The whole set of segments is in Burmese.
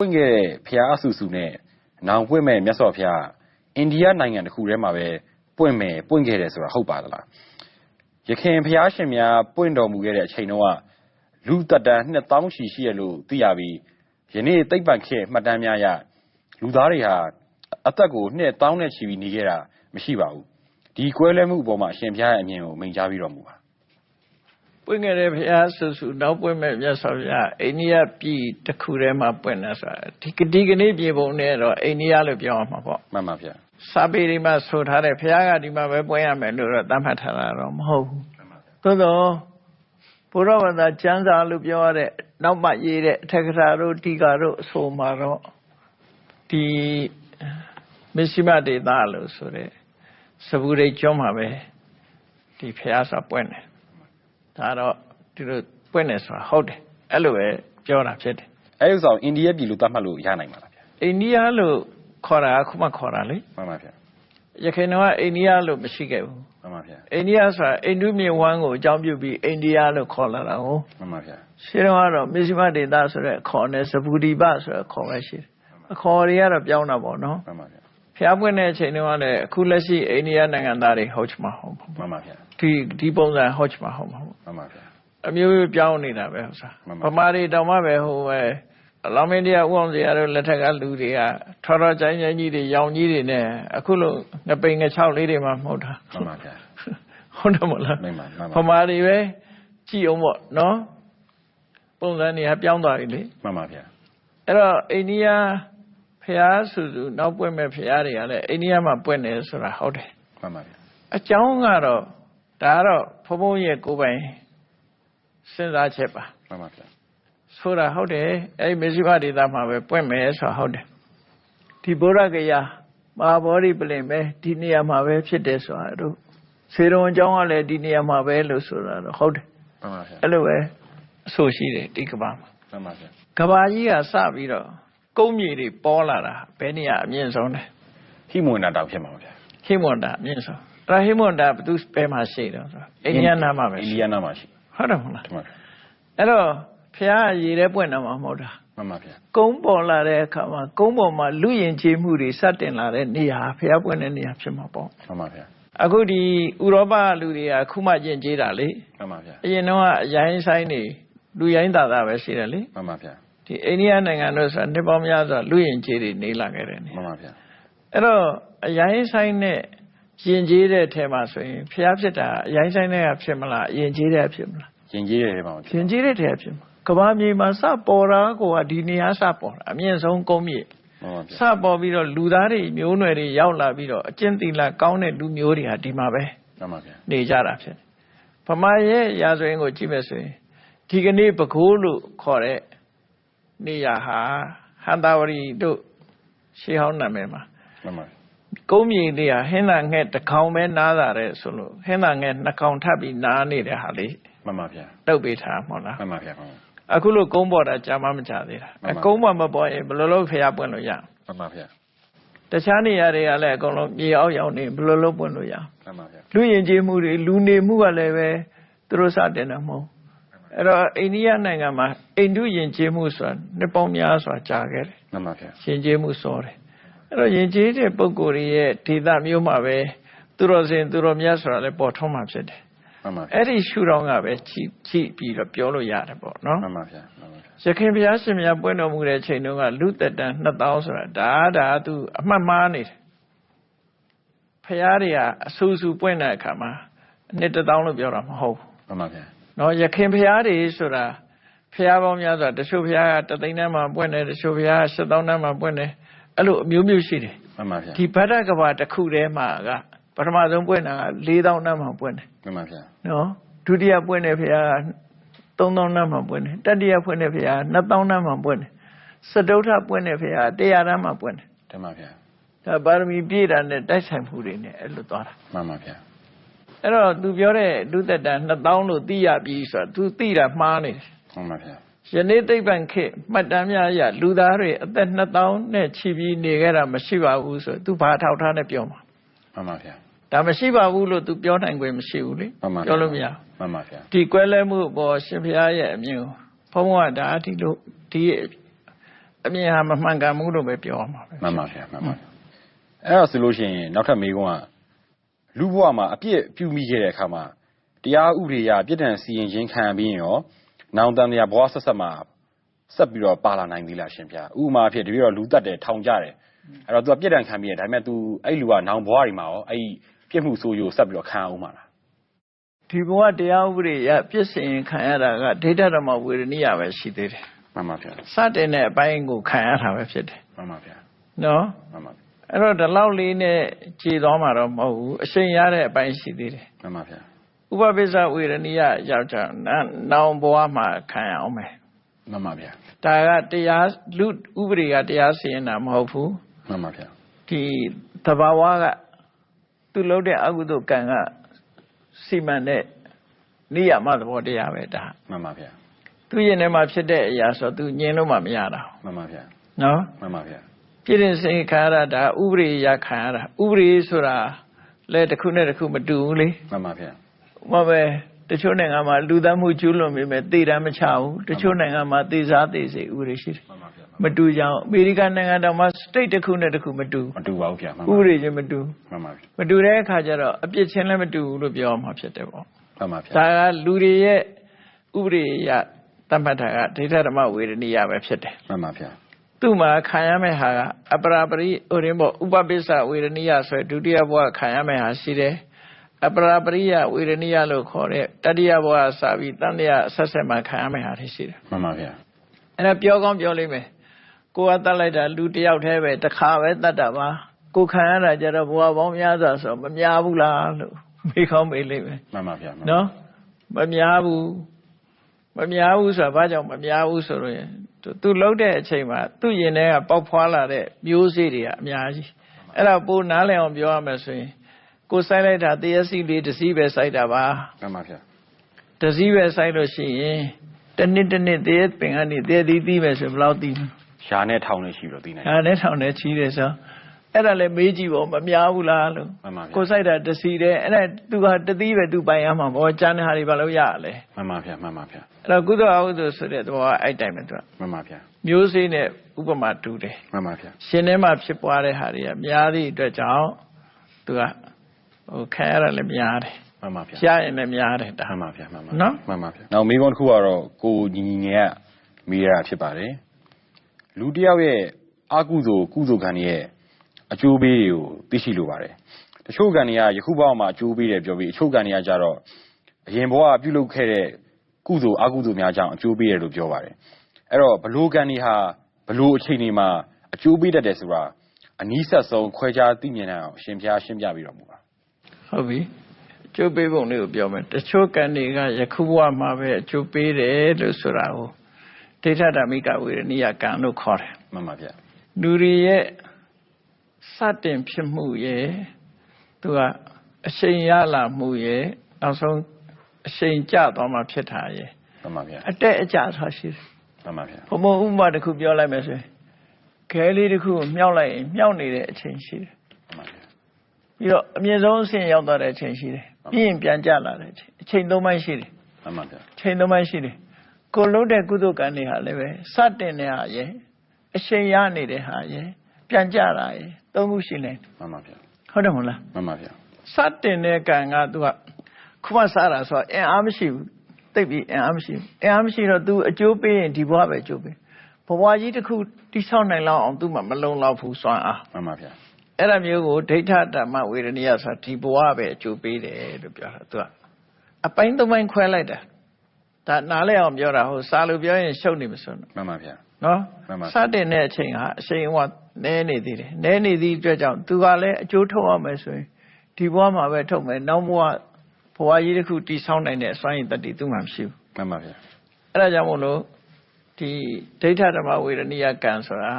ပွင့်ခဲ့တဲ့ဖျားအဆူဆူနဲ့ နောင်ပွင့်မဲ့မြတ်စွာဘုရားအိန္ဒိယနိုင်ငံတစ်ခုထဲမှာပဲ ပွင့်မယ် ပွင့်ခဲ့တယ်ဆိုတာ ဟုတ်ပါသလား ယခင်ဖျားရှင်များ ပွင့်တော်မူခဲ့တဲ့အချိန်တုန်းက လူတက်တန်း2000ရှိရှိရလို့ သိရပြီး ယနေ့သိပ္ပံခေတ် မှတ်တမ်းများရလူသားတွေဟာ အသက်ကို နှစ်တောင်းနဲ့ချီပြီး နေခဲ့တာ မရှိပါဘူး ဒီကွဲလဲမှုအပေါ်မှာ အရှင်ဘုရားရဲ့အမြင်ကို မိန့်ကြားပြီးတော်မူပါ ပွင့်ခဲ့တဲ့ဘုရားဆူဆူနောက်ပွင့်မဲ့မြတ်စွာဘုရားအိန္ဒိယပြည်တစ်ခုထဲမှာပွင့်တယ်ဆိုတာဒီကဒီကနေ့ပြည်ပုံနဲ့တော့အိန္ဒိယလို့ပြောအောင်မှာပေါ့မှန်ပါဗျာစာပေတွေမှာဆိုထားတဲ့ဘုရားကဒီမှာပဲပွင့်ရမယ်လို့တော့သတ်မှတ်ထားတာတော့မဟုတ်ဘူးသို့တော့ဘုရားဘာသာကျမ်းစာလို့ပြောရတဲ့နောက်မှရေးတဲ့အထက်ကရာတို့တီကာတို့အဆိုမှာတော့ဒီမစ္စည်းမဒေတာလို့ဆိုတဲ့စပူရိတ်ကျွန်းမှာပဲဒီဘုရားစာပွင့်တယ် ဒါတော့ဒီလိုပွင့်တယ်ဆိုတာဟုတ်တယ်အဲ့လိုပဲပြောတာဖြစ်တယ်အဲ့ဒီဥစ္စာကိုအိန္ဒိယပြည်လို့သတ်မှတ်လို့ရနိုင်ပါလားဗျာအိန္ဒိယလို့ခေါ်တာကခုမှခေါ်တာလေမှန်ပါဗျာရခိုင်တော့အိန္ဒိယလို့မရှိခဲ့ဘူးမှန်ပါဗျာအိန္ဒိယဆိုတာအိန္ဒုမြေဝမ်းကိုအကြောင်းပြုပြီးအိန္ဒိယလို့ခေါ်လာတာကိုမှန်ပါဗျာရှင်းတော့ကတော့မစ္စည်းမဒေတာဆိုတဲ့အခေါ်နဲ့ဇဘူဒီပဆိုတဲ့အခေါ်ပဲရှိတယ်အခေါ်တွေကတော့ပြောင်းတာပေါ့နော်မှန်ပါဗျာဖျားပွင့်တဲ့အချိန်တုန်းကလည်းအခုလက်ရှိအိန္ဒိယနိုင်ငံသားတွေဟုတ်ချင်မှာဟုတ်ပါဘူးမှန်ပါဗျာဒီဒီပုံစံဟုတ်ချင်မှာဟုတ်မှာဟုတ် မှန်ပါဗျာအမျိုးမျိုးပြောင်းနေတာပဲဥစ္စာမှန်ပါဗမာတွေတောင်မှပဲဟိုပဲအလောင်းမင်းတရားဥအောင်စရာတို့လက်ထက်ကလူတွေကထော်တော်ချိုင်းချိုင်းကြီးတွေရောင်ကြီးတွေနဲ့အခုလိုငပိန်ငချောက်လေးတွေမှမဟုတ်တာမှန်ပါဗျာဟုတ်တယ်မလားမှန်ပါမှန်ဗပါမာတွေပဲကြည့်အောင်ပေါ့နော်ပုံစံတွေကပြောင်းသွားပြီလေမှန်ပါဗျာအဲ့တော့အိန္ဒိယဖျားစုစုနောက်ပွင့်မဲ့ဖျားတွေကလည်းအိန္ဒိယမှာပွင့်တယ်ဆိုတာဟုတ်တယ်မှန်ပါဗျာအကြောင်းကတော့ ဒါကတော့ဘုံဘုံရဲ့ကိုယ်ပိုင်စဉ်းစားချက်ပါမှန်ပါဗျာဆိုတာဟုတ်တယ်အဲ့ဒီမေဇိမဒေသမှာပဲပွင့်မယ်ဆိုတာဟုတ်တယ်ဒီဗုဒ္ဓဂယာမဟာဗောဓိပလင်ပဲဒီနေရာမှာပဲဖြစ်တယ်ဆိုတာတို့စေတော်အကြောင်းကလည်းဒီနေရာမှာပဲလို့ဆိုတာတော့ဟုတ်တယ်မှန်ပါဗျာအဲ့လိုပဲအဆိုရှိတယ်ဒီကဘာမှာမှန်ပါဗျာကဘာကြီးကစပြီးတော့ကုန်းမြေတွေပေါ်လာတာဘယ်နေရာအမြင့်ဆုံးလဲဟိမွန်နာတောင်ဖြစ်မှာပါဗျာဟိမွန်တာအမြင့်ဆုံး ဒါဟိမွန်တာဘယ်သူဘယ်မှာရှိတော့ဆိုတော့အိန္ဒိယနားမှာပဲအိန္ဒိရှိယနားမှာရှိဟုတ်တယ်မဟုတ်လားမှန်ပါဗျာအဲ့တော့ဖះရေထဲပွင့်တာမှမဟုတ်တာမှန်ပါဗျာကုန်းပေါ်လာတဲ့အခါမှာကုန်းပေါ်မှာလူယဉ်ကျေးမှုတွေစတင်လာတဲ့နေရာဖះပွင့်တဲ့နေရာဖြစ်မှာပေါ့မှန်ပါဗျာအခုဒီဥရောပလူတွေကအခုမှကျင့်ကျေးတာလေမှန်ပါဗျာအရင်တော့အရိုင်းဆိုင်နေလူရိုင်းသာသာပဲရှိတယ်လေမှန်ပါဗျာဒီအိန္ဒိယနိုင်ငံတို့ဆိုတာနှစ်ပေါင်းများစွာလူယဉ်ကျေးတွေနေလာခဲ့တယ်နေမှန်ပါဗျာအဲ့တော့အရိုင်းဆိုင်နဲ့ ယဉ်ကျေးတဲ့အထဲမှာဆိုရင်ဖះဖြစ်တာအရိုင်းဆိုင်နဲ့ကဖြစ်မလားယဉ်ကျေးတဲ့ဖြစ်မလားရင်ကြီးတယ်ပါဗျာယဉ်ကျေးတဲ့ထဲဖြစ်မှာကဘာမြေမှာစပေါ်တာကိုကဒီနေရာစပေါ်တာအမြင့်ဆုံးကုန်းမြေမှန်ပါစဗျာပေါ်ပြီးတော့လူသားတွေမျိုးနွယ်တွေရောက်လာပြီးတော့အကျင့်သီလကောင်းတဲ့လူမျိုးတွေဟာဒီမှာပဲမှန်ပါဗျာနေကြတာဖြစ်တယ်ဗမာရဲ့ရာဇဝင်ကိုကြည့်မယ်ဆိုရင်ဒီကနေ့ပကိုးလို့ခေါ်တဲ့နေရာဟာဟန္တာဝရီတို့ရှေးဟောင်းနာမည်မှာမှန်ပါ ကုန်းမြေလေးဟာဟင်းသာငှက်တစ်ကောင်ပဲနားတာတဲ့ဆိုလို့ဟင်းသာငှက်နှစ်ကောင်ထပ်ပြီးနားနေတဲ့ဟာလေးမှန်ပါဗျာတုတ်ပေးထားမှာမဟုတ်လားမှန်ပါဗျာမှန်အခုလို့ကုန်းပေါ်တာကြာမှမကြသေးတာမှန်ပါအကုန်းပေါ်မပေါ်ရင်ဘယ်လိုလုပ်ဖျားပွင့်လို့ရအောင်မှန်ပါဗျာတခြားနေရာတွေကလည်းအကုန်လုံးမြေအောက်ရောက်နေဘယ်လိုလုပ်ပွင့်လို့ရအောင်မှန်ပါဗျာလူယဉ်ကျေးမှုတွေလူနေမှုကလည်းပဲသူတို့စတင်တာမဟုတ်အဲ့တော့အိန္ဒိယနိုင်ငံမှာအိန္ဒုယဉ်ကျေးမှုဆိုတာနှစ်ပေါင်းများစွာကြာခဲ့တယ်မှန်ပါဗျာယဉ်ကျေးမှုစောတယ် အဲ့တော့ယဉ်ကျေးတဲ့ပုဂ္ဂိုလ်တွေရဲ့ဒေသမျိုးမှာပဲသူတော်စင်သူတော်မြတ်ဆိုတာလည်းပေါ်ထွန်းမှာဖြစ်တယ်မှန်ပါဗျာအဲ့ဒီရှုထောင့်ကပဲကြည့်ကြည့်ပြီးတော့ပြောလို့ရတယ်ပေါ့နော်မှန်ပါဗျာမှန်ပါဗျာရခင်ဘုရားရှင်မြတ်ပွင့်တော်မူတဲ့ချိန်တုန်းကလူသက်တန်2000ဆိုတာဒါဒါသူအမှတ်မှားနေတယ်ဘုရားတွေကအဆူဆူပွင့်တဲ့အခါမှာအနှစ်1000လို့ပြောတာမဟုတ်ဘူးမှန်ပါဗျာနော်ရခင်ဘုရားတွေဆိုတာဘုရားပေါင်းများစွာတချို့ဘုရားကတသိန်းတန်းမှာပွင့်တယ်တချို့ဘုရားက7000တန်းမှာပွင့်တယ် အဲ့လိုအမျိုးမျိုးရှိတယ်မှန်ပါဗျာဒီဗဒ္ဒကဘာတစ်ခုထဲမှာကပထမဆုံးပွင့်တာက4000တန်းမှာပွင့်တယ်မှန်ပါဗျာနော်ဒုတိယပွင့်တဲ့ဘုရား3000နန်းမှာပွင့်တယ်တတိယပွင့်တဲ့ဘုရား2000နန်းမှာပွင့်တယ်စတုထပွင့်တဲ့ဘုရား100နန်းမှာပွင့်တယ်တမန်ပါဗျာဒါပါရမီပြည့်တာနဲ့တိုက်ဆိုင်မှုတွေနဲ့အဲ့လိုသွားတာမှန်ပါဗျာအဲ့တော့သူပြောတဲ့လူသက်တန်2000လို့သိရပြီဆိုတာ तू သိတာမှားနေတယ်မှန်ပါဗျာ ယနေ့သိပ္ပံခေတ်မှတ်တမ်းများအရလူသားတွေအသက်2000နဲ့ချီပြီးနေခဲ့တာမရှိပါဘူးဆို तू ဘာထောက်ထားနဲ့ပြောမှာမှန်ပါဗျာဒါမရှိပါဘူးလို့ तू ပြောနိုင်ခွင့်မရှိဘူးလေမှန်ပါပြောလို့မရဘူးမှန်ပါဗျာဒီကွဲလဲမှုအပေါ်ရှင်ဘုရားရဲ့အမြင်ကိုဘုန်းဘုန်းကဒါအထိလို့ဒီအအမြင်ဟာမမှန်ကန်ဘူးလို့ပဲပြောရမှာပဲမှန်ပါဗျာမှန်ပါဗျာအဲ့ဒါဆိုလို့ရှိရင်နောက်ထပ်မေးခွန်းကလူဘဝမှာအပြစ်ပြုမိခဲ့တဲ့အခါမှာတရားဥပဒေအရပြစ်ဒဏ်စီရင်ခြင်းခံရပြီးရင်ရော နောင်တန်တရားဘဝဆက်ဆက်မှာဆက်ပြီးတော့ပါလာနိုင်သေးလားရှင်ဗျာဥပမာအဖြစ်တပြည့်တော့လူတက်တယ်ထောင်ကြတယ်အဲ့တော့ तू ကပြစ်ဒဏ်ခံပြီးတယ်ဒါပေမဲ့ तू အဲ့လူကနောင်ဘဝတွေမှာရောအဲ့ဒီပြစ်မှုဆိုးရိုးဆက်ပြီးတော့ခံအောင်မှာလားဒီဘဝတရားဥပဒေရပြစ်စင်ခံရတာကဒိဋ္ဌဓမ္မဝေရဏိယပဲရှိသေးတယ်မှန်ပါဗျာစတင်တဲ့အပိုင်းကိုခံရတာပဲဖြစ်တယ်မှန်ပါဗျာနော်မှန်ပါအဲ့တော့ဒီလောက်လေးနဲ့ခြေသွားမှာတော့မဟုတ်ဘူးအချိန်ရတဲ့အပိုင်းရှိသေးတယ်မှန်ပါဗျာ ဥပပိစ္ဆဝေရဏိယရောက်ကြနောင်ဘဝမှာခံရအောင်မယ်မှန်ပါဗျာဒါကတရားလူဥပဒေကတရားစီရင်တာမဟုတ်ဘူးမှန်ပါဗျာဒီသဘာဝကသူလုပ်တဲ့အကုသိုလ်ကံကစီမံတဲ့နိယမသဘောတရားပဲဒါမှန်ပါဗျာသူရင်ထဲမှာဖြစ်တဲ့အရာဆိုသူညင်လို့မှမရတာမှန်ပါဗျာနော်မှန်ပါဗျာပြည့်တဲ့စိတ်ခံရတာဒါဥပဒေရခံရတာဥပဒေဆိုတာလဲတစ်ခုနဲ့တစ်ခုမတူဘူးလေမှန်ပါဗျာ ဥပမာပဲတချို့နိုင်ငံမှာလူသားမှုကျူးလွန်ပေမဲ့သေတမ်းမချဘူးတချို့နိုင်ငံမှာသေစားသေစေဥပဒေရှိတယ်မှန်ပါဗျာမတူကြအောင်အမေရိကန်နိုင်ငံတော်မှာ state တစ်ခုနဲ့တစ်ခုမတူမတူပါဘူးဗျာမှန်ဥပါပဒေချင်းမတူမှန်ပါဗျာမတူတဲ့အခါကျတော့အပြစ်ချင်းလည်းမတူဘူးလို့ပြောမှာဖြစ်တယ်ပေါ့မှန်ပါဗျာဒါကလူတွေရဲ့ဥပဒေရတတ်မှတ်တာကဒိဋ္ဌဓမ္မဝေဒနိယပဲဖြစ်တယ်မှန်ပါဗျာသူ့မှာခံရမယ့်ဟာကအပရာပရိဥရင်ပေါ့ဥပပိစ္ဆဝေဒနိယဆိုဒုတိယဘဝခံရမယ့်ဟာရှိတယ် အပရာပရိယဝေဒနိယလို့ခေါ်တဲ့တတိယဘဝစပြီးတန်တရားအဆက်ဆက်မှာခံရမယ့်ဟာတွေရှိတယ်မှန်ပါဗျာအဲ့ဒါပြောကောင်းပြောလိမ့်မယ်ကိုကတတ်လိုက်တာလူတစ်ယောက်တည်းပဲတစ်ခါပဲတတ်တာပါကိုခံရတာကြတော့ဘဝပေါင်းများစွာဆိုမများဘူးလားလို့မေးကောင်းမေးလိမ့်မယ်မှန်ပါဗျာနော်မများဘူးမများဘူးဆိုတာဘာကြောင့်မများဘူးဆိုတော့ရင်သူသူလှုပ်တဲ့အချိန်မှာသူ့ရင်ထဲကပေါက်ဖွာလာတဲ့မျိုးစေ့တွေကအများကြီးအဲ့ဒါပိုနားလည်အောင်ပြောရမယ်ဆိုရင် ကိုစိုက်လိုက်တာတရက်စီလေးတစ်စီးပဲစိုက်တာပါမှန်ပါဗျာတစ်စီးပဲစိုက်လို့ရှိရင်တစ်နှစ်တစ်နှစ်တရက်ပင်ကနေတရက်သီးသီးပဲဆိုဘယ်လောက်သီးလဲရှားနဲ့ထောင်နဲ့ရှိပြီးတော့သိနိုင်ဒါနဲ့ထောင်နဲ့ချီးတယ်ဆိုအဲ့ဒါလည်းမေးကြည့်ပေါ့မများဘူးလားလို့မှန်ပါဗျာကိုစိုက်တာတစ်စီးတယ်အဲ့ဒါသူကတသီးပဲသူပိုင်ရမှာပေါ့ကျန်တဲ့ဟာတွေဘာလို့ရရလဲမှန်ပါဗျာမှန်ပါဗျာအဲ့တော့ကုသိုလ်အကုသိုလ်ဆိုတဲ့သဘောကအဲ့တိုင်းပဲသူကမှန်ပါဗျာမျိုးစေ့နဲ့ဥပမာတူတယ်မှန်ပါဗျာရှင်ထဲမှာဖြစ်ပွားတဲ့ဟာတွေကများသည့်အတွက်ကြောင့်သူက ဟိုခံရတာလည်းများတယ်မှန်ပါဗျာရရင်လည်းများတယ်ဒါမှန်ပါဗျာမှန်ပါနော်မှန်ပါဗျာနောက်မိဘတစ်ခုကတော့ကိုညီညီငယ်ကမိရတာဖြစ်ပါတယ်လူတစ်ယောက်ရဲ့အကုသိုလ်ကုသိုလ်ကံရဲ့အကျိုးပေးတွေကိုသိရှိလိုပါတယ်တချို့ကံတွေကယခုဘဝမှာအကျိုးပေးတယ်ပြောပြီးအချို့ကံတွေကကြတော့အရင်ဘဝပြုလုပ်ခဲ့တဲ့ကုသိုလ်အကုသိုလ်များကြောင့်အကျိုးပေးတယ်လို့ပြောပါတယ်အဲ့တော့ဘလို့ကံတွေဟာဘလို့အချိန်တွေမှာအကျိုးပေးတတ်တယ်ဆိုတာအနည်းဆက်ဆုံးခွဲခြားသိမြင်နိုင်အောင်အရှင်ဘုရားရှင်းပြပြီးတော်မူပါ ဟုတ်ပြီအကျိုးပေးပုံလေးကိုပြောမယ်တချို့ကံတွေကယခုဘဝမှာပဲအကျိုးပေးတယ်လို့ဆိုတာကိုဒိဋ္ဌဓမ္မိကဝေရဏိယကံလို့ခေါ်တယ်မှန်ပါဗျာလူတွေရဲ့စတင်ဖြစ်မှုရဲ့သူကအချိန်ရလာမှုရဲ့နောက်ဆုံးအချိန်ကျသွားမှဖြစ်တာရဲ့မှန်ပါဗျာအတက်အကျထားရှိတယ်မှန်ပါဗျာဘုံဘုံဥပမာတစ်ခုပြောလိုက်မယ်ဆိုရင်ခဲလေးတစ်ခုကိုမြောက်လိုက်ရင်မြောက်နေတဲ့အချိန်ရှိတယ်မှန်ပါဗျာ ပြီးတော့အမြင့်ဆုံးအဆင့်ရောက်သွားတဲ့အချိန်ရှိတယ်ပြီးရင်ပြန်ကျလာတဲ့အချိန်အချိန်သုံးပိုင်းရှိတယ်မှန်ပါဗျာအချိန်သုံးပိုင်းရှိတယ်ကိုလုံးတဲ့ကုသိုလ်ကံတွေဟာလည်းပဲစတင်တဲ့ဟာရဲ့အချိန်ရနေတဲ့ဟာရဲ့ပြန်ကျလာရဲ့သုံးခုရှိနေတယ်မှန်ပါဗျာဟုတ်တယ်မဟုတ်လားမှန်ပါဗျာစတင်တဲ့ကံကသူကခုမှစားတာဆိုတော့အင်အားမရှိဘူးတိတ်ပြီးအင်အားမရှိဘူးအင်အားမရှိတော့ तू အကျိုးပေးရင်ဒီဘဝပဲအကျိုးပေးဘဝကြီးတစ်ခုတိဆောက်နိုင်လောက်အောင် तू မှမလုံလောက်ဘူးစွမ်းအားမှန်ပါဗျာ အဲ့ဒါမျိုးကိုဒိဋ္ဌဓမ္မဝေဒနိယဆိုတာဒီဘဝပဲအကျိုးပေးတယ်လို့ပြောတာ तू ကအပိုင်းသုံးပိုင်းခွဲလိုက်တာဒါနားလဲအောင်ပြောတာဟိုစာလို့ပြောရင်ရှုပ်နေမစွန်းမှန်ပါဗျာနော်မှန်ပါစတင်တဲ့အချိန်ဟာအချိန်ဟိုကနဲနေသေးတယ်နဲနေသည့်အတွက်ကြောင့်သူကလည်းအကျိုးထုတ်ရမယ်ဆိုရင်ဒီဘဝမှာပဲထုတ်မယ်နောက်ဘဝဘဝကြီးတစ်ခုတည်ဆောက်နိုင်တဲ့အစွမ်းရည်တတ္တိသူ့မှာမရှိဘူးမှန်ပါဗျာအဲ့ဒါကြောင့်မို့လို့ဒီဒိဋ္ဌဓမ္မဝေဒနိယကံဆိုတာ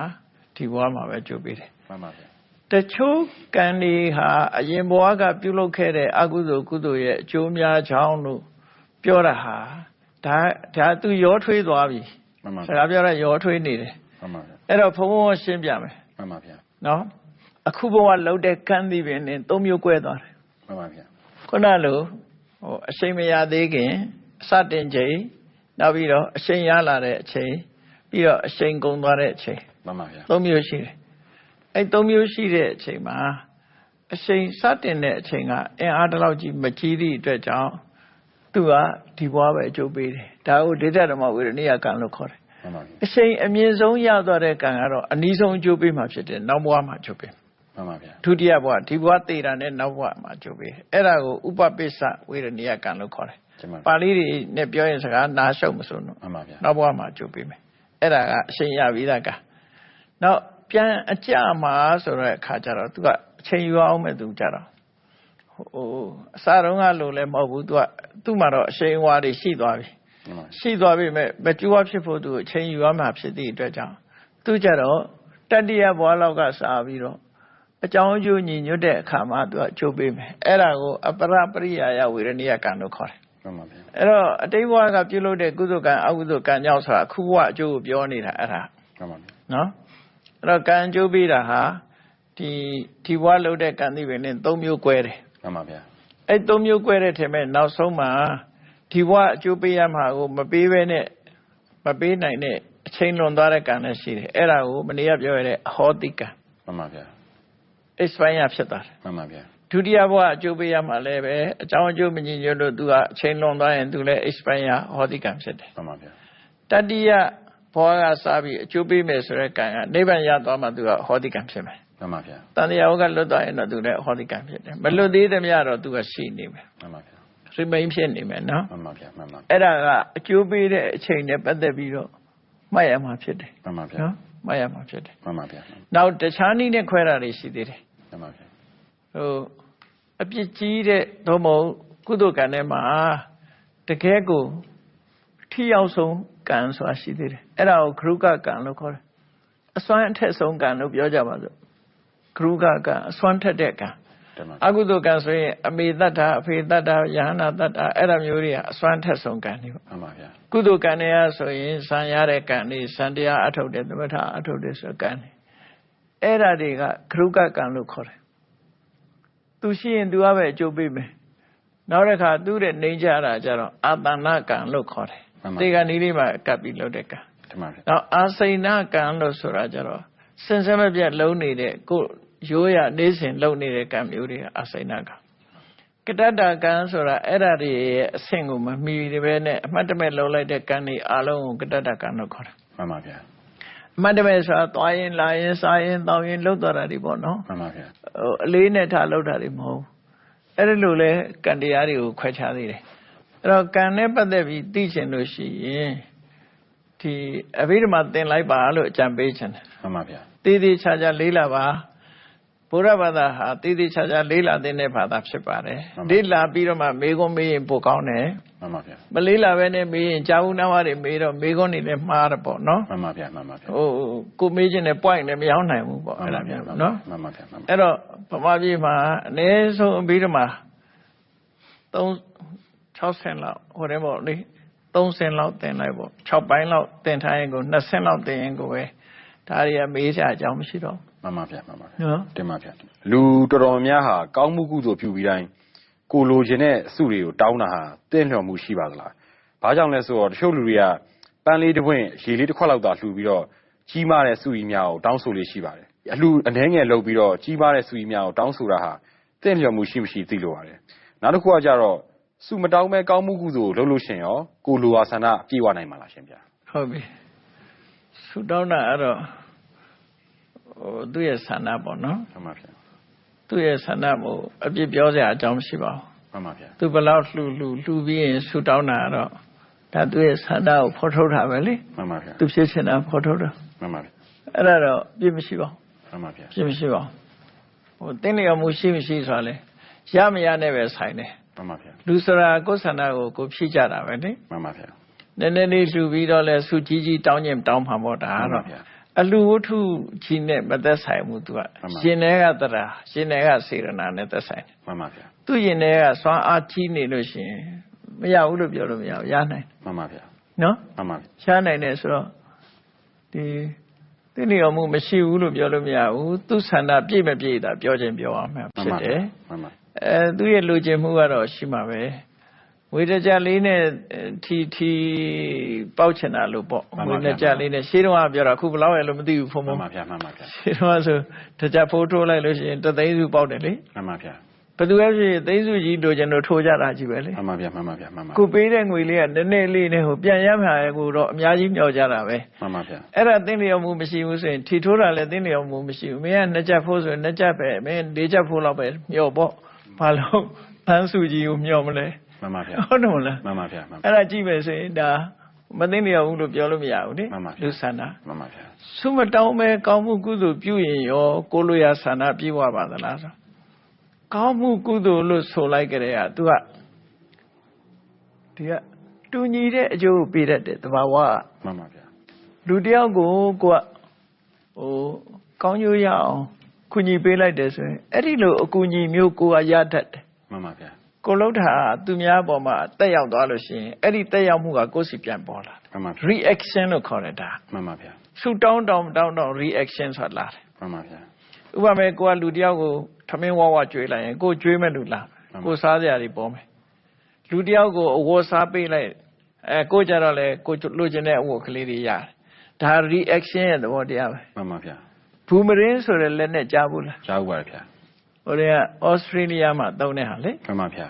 ဒီဘဝမှာပဲကြိုးပေးတယ်မှန်ပါဗျာ တချို့ကံတွေဟာအရင်ဘဝကပြုလုပ်ခဲ့တဲ့အကုသိုလ်ကုသိုလ်ရဲ့အကျိုးများကြောင်းလို့ပြောတာဟာဒါဒါသူရောထွေးသွားပြီမှန်ပါစဗျာကားပြောတာရောထွေးနေတယ်မှန်ပါဗျာအဲ့တော့ဘုံဘုံရှင်းပြမယ်မှန်ပါဗျာနော်အခုဘဝလှုပ်တဲ့ကံသီးပင်နဲ့သုံးမျိုးကွဲသွားတယ်မှန်ပါဗျာခုနလိုဟိုအချိန်မရသေးခင်အစတင်ချိန်နောက်ပြီးတော့အချိန်ရလာတဲ့အချိန်ပြီးတော့အချိန်ကုန်သွားတဲ့အချိန်မမှန်ပါဗျာသုံးမျိုးရှိတယ် အဲ့သုံးမျိုးရှိတဲ့အချိန်မှာအချိန်စတင်တဲ့အချိန်ကအင်အားတစ်လောက်ကြီးမကြီးသည့်အတွက်ကြောင့်သူကဒီဘွားပဲအကျိုးပေးတယ်ဒါကိုဒိဋ္ဌဓမ္မဝေရဏိယကံလို့ခေါ်တယ်မှန်ပါဗျာအချိန်အမြင့်ဆုံးရသွားတဲ့ကံကတော့အနည်းဆုံးအကျိုးပေးမှာဖြစ်တယ်နောက်ဘဝမှာအကျိုးပေးမှန်ပါဗျာဒုတိယဘဝဒီဘဝသေတာနဲ့နောက်ဘဝမှာအကျိုးပေးအဲ့ဒါကိုဥပပိစ္ဆဝေရဏိယကံလို့ခေါ်တယ်ကျမပါဠိတွေနဲ့ပြောရင်စကားနားရှုပ်မစိုးတော့မှန်ပါဗျာနောက်ဘဝမှာအကျိုးပေးမယ်အဲ့ဒါကအချိန်ရပြီးသားကနောက် ပြန်အကြမှာဆိုတော့အခါကျတော့သူကအချိန်ယူအောင်မဲ့သူကြတော့ဟိုအစားတုန်းကလိုလည်းမဟုတ်ဘူးသူကသူ့မှာတော့အချိန်ဝါတွေရှိသွားပြီမှန်ပါရှိသွားပြီမဲ့မကျူဝဖြစ်ဖို့သူအချိန်ယူရမှာဖြစ်သည့်အတွက်ကြောင့်သူကြတော့တတ္တိယဘဝလောက်ကစားပြီးတော့အကြောင်းအကျိုးညီညွတ်တဲ့အခါမှာသူကအကျိုးပေးမယ်အဲ့ဒါကိုအပရပရိယာယဝေရဏိယကံလို့ခေါ်တယ်မှန်ပါဗျာအဲ့တော့အတိတ်ဘဝကပြုလုပ်တဲ့ကုသိုလ်ကံအကုသိုလ်ကံကြောင့်ဆိုတာအခုဘဝအကျိုးကိုပြောနေတာအဲ့ဒါမှန်ပါဗျာနော် အဲ့တော့ကံအကျိုးပေးတာဟာဒီဒီဘဝလုပ်တဲ့ကံသိပင်နဲ့၃မျိုး꿰တယ်မှန်ပါဗျာအဲ့၃မျိုး꿰တဲ့ထဲမှာနောက်ဆုံးမှာဒီဘဝအကျိုးပေးရမှာကိုမပေးဘဲနဲ့မပေးနိုင်တဲ့အချိန်လွန်သွားတဲ့ကံလည်းရှိတယ်အဲ့ဒါကိုမနေ့ကပြောရတဲ့အဟောတိကံမှန်ပါဗျာ expire ဖြစ်သွားတယ်မှန်ပါဗျာဒုတိယဘဝအကျိုးပေးရမှာလည်းပဲအကြောင်းအကျိုးမညီညွတ်လို့သူကအချိန်လွန်သွားရင်သူလည်း expire ဟောတိကံဖြစ်တယ်မှန်ပါဗျာတတိယ ဘောကစားပြီးအကျိုးပေးမယ်ဆိုတဲ့ကံကနိဗ္ဗာန်ရသွားမှသူကဟောတိကံဖြစ်မယ်မှန်ပါဗျာ။တန်တရားကလွတ်သွားရင်တော့သူလည်းဟောတိကံဖြစ်တယ်။မလွတ်သေးသမျှတော့သူကရှိနေမယ်မှန်ပါဗျာ။ရိမိန်ဖြစ်နေမယ်နော်မှန်ပါဗျာမှန်ပါ။အဲ့ဒါကအကျိုးပေးတဲ့အချိန်နဲ့ပတ်သက်ပြီးတော့မှတ်ရမှာဖြစ်တယ်မှန်ပါဗျာနော်။မှတ်ရမှာဖြစ်တယ်မှန်ပါဗျာ။နောက်တခြားနည်းနဲ့ခွဲတာတွေရှိသေးတယ်မှန်ပါဗျာ။ဟိုအပြစ်ကြီးတဲ့သို့မဟုတ်ကုသိုလ်ကံထဲမှာတကယ်ကိုထိရောက်ဆုံး ကံဆိုတာရှိသေးတယ်။အဲ့ဒါကိုခရုကကံလို့ခေါ်တယ်။အစွမ်းအထက်ဆုံးကံလို့ပြောကြပါစို့။ခရုကကံအစွမ်းထက်တဲ့ကံတမန်အကုသိုလ်ကံဆိုရင်အမေတ္တတာအဖေတ္တတာယဟနာတ္တအဲ့ဒါမျိုးတွေကအစွမ်းထက်ဆုံးကံတွေပေါ့မှန်ပါဗျာကုသိုလ်ကံတွေကဆိုရင်ဇံရတဲ့ကံတွေဇံတရားအထုတ်တယ်သမထအထုတ်တယ်ဆိုကံတွေအဲ့ဒါတွေကခရုကကံလို့ခေါ်တယ်သူရှိရင်သူကပဲအကျိုးပေးမယ်နောက်တစ်ခါသူ့တဲ့နေကြတာကြတော့အာတဏကံလို့ခေါ်တယ် ဒီကနေ့လေးမှာကပ်ပြီးလုပ်တဲ့ကံတမန်ဗျာနောက်အာစိဏကံလို့ဆိုတာကြတော့စင်စမပြတ်လုံးနေတဲ့ကိုယ်ရိုးရနေစဉ်လုံးနေတဲ့ကံမျိုးတွေအာစိဏကံကတ္တတကံဆိုတာအဲ့ဒါတွေရဲ့အဆင့်ကိုမမီတပဲနဲ့အမှတ်တမဲ့လုံးလိုက်တဲ့ကံတွေအလုံးကိုကတ္တတကံလို့ခေါ်တယ်မှန်ပါဗျာအမှတ်တမဲ့ဆိုတာသွားရင်လာရင်စားရင်တောင်းရင်လှုပ်သွားတာတွေပေါ့နော်မှန်ပါဗျာဟိုအလေးနဲ့ထားလှုပ်တာတွေမဟုတ်ဘူးအဲ့ဒါလိုလဲကံတရားတွေကိုခွဲခြားသေးတယ် အဲ့တော့ကံနဲ့ပတ်သက်ပြီးသိချင်လို့ရှိရင်ဒီအဘိဓမ္မာသင်လိုက်ပါလို့အကြံပေးချင်တယ်မှန်ပါဗျာတည်တည်ချာချာလေးလာပါဘုရားဘာသာဟာတည်တည်ချာချာလေးလာတဲ့ဘာသာဖြစ်ပါတယ်လေးလာပြီးတော့မှမေခွန်းမေးရင်ပိုကောင်းတယ်မှန်ပါဗျာမလေးလာပဲနဲ့မေးရင်ကြာဘူးနာဝတွေမေးတော့မေခွန်းနေလည်းမှားတယ်ပေါ့နော်မှန်ပါဗျာမှန်ပါဗျာဟိုကိုမေးခြင်းနဲ့ point လည်းမရောက်နိုင်ဘူးပေါ့အဲ့ဒါမျိုးနော်မှန်ပါဗျာမှန်ပါအဲ့တော့ဗမာပြည်မှာအနည်းဆုံးအပြီးတော့မှ3 60လောက်ဟိုတည်းပေါ့လေ30လောက်တင်လိုက်ပေါ့6ပိုင်းလောက်တင်ထားရင်ကို20လောက်တင်ရင်ကိုပဲဒါတွေကမေးကြအကြောင်းမရှိတော့မှန်ပါဗျာမှန်ပါဗျာနော်တင်ပါဗျာလူတော်တော်များဟာကောင်းမှုကုသိုလ်ပြုပြီးတိုင်းကိုလိုချင်တဲ့အစုတွေကိုတောင်းတာဟာတင့်လျော်မှုရှိပါသလားဘာကြောင့်လဲဆိုတော့တချို့လူတွေကပန်းလေးတစ်ပွင့်ရေလေးတစ်ခွက်လောက်သာလှူပြီးတော့ကြီးမားတဲ့စုကြီးများကိုတောင်းဆိုလေးရှိပါတယ်အလှအနှဲငယ်လုပ်ပြီးတော့ကြီးမားတဲ့စုကြီးများကိုတောင်းဆိုတာဟာတင့်လျော်မှုရှိမရှိသိလိုပါတယ်နောက်တစ်ခုကကြတော့ စုမတောင်းမဲ့ကောင်းမှုကုသိုလ်လုပ်လို့ရှရင်ရော ကိုလိုဟာဆန္ဒပြေဝနိုင်မှာလားရှင်ဗျာဟုတ်ပြီဆူတောင်းတာအဲ့တော့ဟိုသူ့ရဲ့ဆန္ဒပေါ့နော်မှန်ပါဗျာသူ့ရဲ့ဆန္ဒမို့အပြစ်ပြောစရာအကြောင်းမရှိပါဘူးမှန်ပါဗျာသူဘယ်လောက်လှူလှူလှူပြီးရင်ဆူတောင်းတာကတော့ဒါသူ့ရဲ့ဆန္ဒကိုဖော်ထုတ်တာပဲလေမှန်ပါဗျာသူဖြစ်ချင်တာဖော်ထုတ်တာမှန်ပါဗျာအဲ့ဒါတော့ပြစ်မရှိပါဘူးမှန်ပါဗျာပြစ်မရှိပါဘူးဟိုတင်းလျော်မှုရှိမရှိဆိုတာလေရမရနဲ့ပဲဆိုင်တယ် မှန်ပါဗျာလူဆိုတာကိုယ်ဆန္ဒကိုကိုယ်ဖြည့်ကြတာပဲလေမှန်ပါဗျာနည်းနည်းလေးလှူပြီးတော့လဲဆူကြီးကြီးတောင်းရင်တောင်းမှာပေါ့ဒါမှန်ပါကတော့ဗျာအလူဝတ္ထုကြီးနဲ့မသက်ဆိုင်ဘူးသူကမှန်ပါရှင်တွေကတရာရှင်တွေကစေရနာနဲ့သက်ဆိုင်တယ်မှန်ပါဗျာသူရင်တွေကစွမ်းအားကြီးနေလို့ရှိရင်မရဘူးလို့ပြောလို့မရဘူးရနိုင်တယ်မှန်ပါဗျာနော်မှန်ပါဗျာရနိုင်တယ်ဆိုတော့ဒီသိနေအောင်မှုမရှိဘူးလို့ပြောလို့မရဘူးသူဆန္ဒပြည့်မပြည့်တာပြောခြင်းပြောအောင်မှမှန်ဖြစ်ပါတယ်မှန်ပါ အဲသူရဲ့လိုချင်မှုကတော့ရှိမှာပဲငွေတစ်ကြက်လေးနဲ့ထီထီပေါက်ချင်တာလို့ပေါ့မှန်ငွေပါဗျာတစ်ကြက်လေးနဲ့ရှင်းတော့ကပြောတာအခုဘယ်လောက်ရလို့မသိဘူးဖုံမှဖုံန်ပါဗျာမှန်ပါဗျာရှင်းတော့ကဆိုတစ်ကြက်ဖိုးထိုးလိုက်လို့ရှိရင်တစ်သိန်းစုပေါက်တယ်လေမှန်ပါဗျာဘယ်သူပဲဖြစ်ဖြစ်သိန်းစုကြီးလိုချင်လို့ထိုးကြတာကြီးပဲလေမှန်ပါဗျာမှန်ပါဗျာမှန်ပါကိုပေးတဲ့ငွေလေးကနည်းနည်းလေးနဲ့ဟိုပြန်ရမှာကိုတော့အများကြီးမျှော်ကြတာပဲမှန်ပါဗျာအဲ့ဒါသိလျော်မှုမရှိဘူးဆိုရင်ထီထိုးတာလည်းသိလျော်မှုမရှိဘူးမင်းကနှစ်ချက်ဖိုးဆိုရင်နှစ်ချက်ပဲမင်းလေးချက်ဖိုးလောက်ပဲမျှော်ပေါ့ ဘာလို့ပန်းစုကြီးကိုမျှော်မလဲမှန်ပါဗျာဟုတ်တယ်မလားမှန်ပါဗျာမှန်ပါအဲ့ဒါကြည့်မယ်ဆိုရင်ဒါမသိလျော်ဘူးလို့ပြောလို့မရဘူးလေမှန်ပါဗျာလူဆန္ဒမှန်ပါဗျာဆုမတောင်းပဲကောင်းမှုကုသိုလ်ပြုရင်ရောကိုလိုရာဆန္ဒပြေဝပါသလားဆိုကောင်းမှုကုသိုလ်လို့ဆိုလိုက်ကြတဲ့က तू ကဒီကတူညီတဲ့အကျိုးကိုပေးတတ်တယ်တဘာဝကမှန်ပါဗျာလူတယောက်ကိုကိုကဟိုကောင်းကျိုးရအောင် ကုညီပေးလိုက်တယ်ဆိုရင်အဲ့ဒီလိုအကူအညီမျိုးကိုကရတတ်တယ်မှန်ပါဗျာကိုလှုပ်တာကသူများပေါ်မှာတက်ရောက်သွားလို့ရှိရင်အဲ့ဒီတက်ရောက်မှုကကိုယ်စီပြန်ပေါ်လာတယ်မှန်ပါဗျာ reaction လို့ခေါ်တယ်ဒါမှန်ပါဗျာဆူတောင်းတောင်းတောင်းတောင်း reaction ဆိုတာလာတယ်မှန်ပါဗျာဥပမာကိုကလူတယောက်ကိုထမင်းဝါးဝါကျွေးလိုက်ရင်ကိုကျွေးမဲ့လူလာမှန်ပါကိုစားစရာတွေပေါ်မယ်လူတယောက်ကိုအဝတ်စားပေးလိုက်အဲကိုကြတော့လေကိုလိုချင်တဲ့အဝတ်ကလေးတွေရတယ်ဒါ reaction ရဲ့သဘောတရားပဲမှန်ပါဗျာ ဘူမရင်းဆိုတဲ့လက်နဲ့ကြားဘူးလားကြားဥပါဗျာဟိုတွေကဩစတြေးလျမှာတုံးတဲ့ဟာလေမှန်ပါဗျာ